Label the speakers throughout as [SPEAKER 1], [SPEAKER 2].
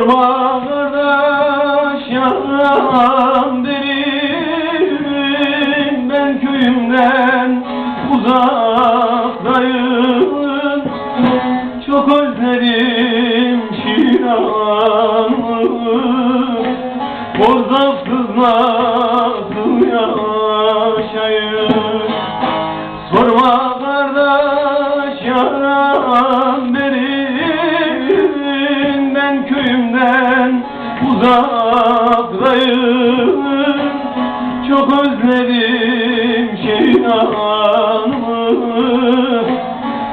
[SPEAKER 1] Sorma kardeş yaram derim Ben köyümden uzaktayım Çok özledim Şiran'ı. Borzafsız nasıl yaşayır uzaktayım Çok özledim Şiran'ı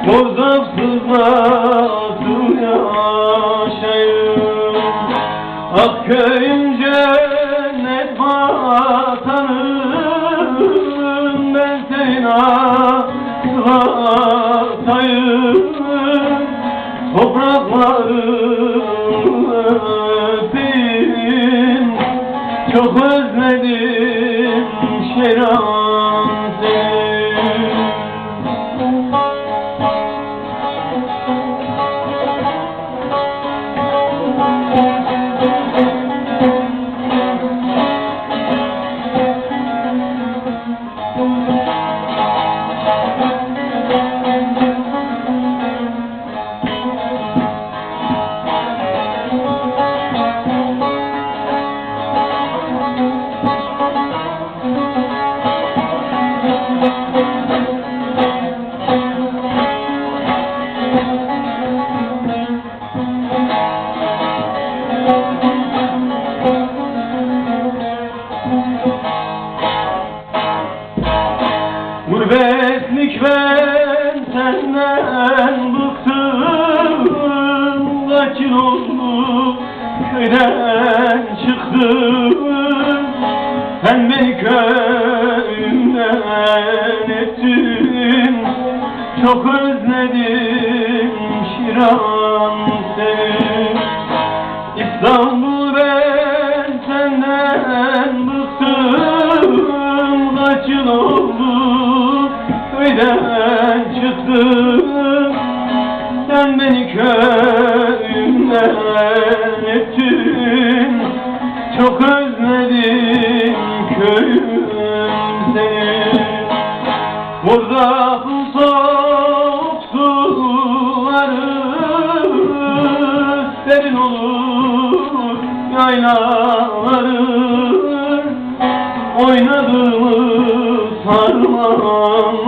[SPEAKER 1] Borzafsız nasıl yaşayım Ah köyüm cennet vatanım Ben senin atayım. Topraklarını öpeyim Çok özledim şeran Gurbetlik ben senden bıktım yıl oldu köyden çıktım. Sen beni köyümden ettin Çok özledim Şiran seni köyden çıktım Sen beni köyümden ettin. Çok özledim köyüm seni. Burada soğuk olur yaylaları. Oynadığımız harmanları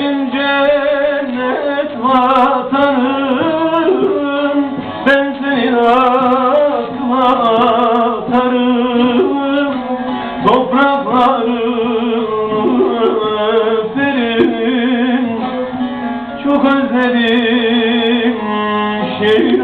[SPEAKER 1] köyüm cennet vatanım Ben senin akla atarım. Topraklarını öperim Çok özledim seni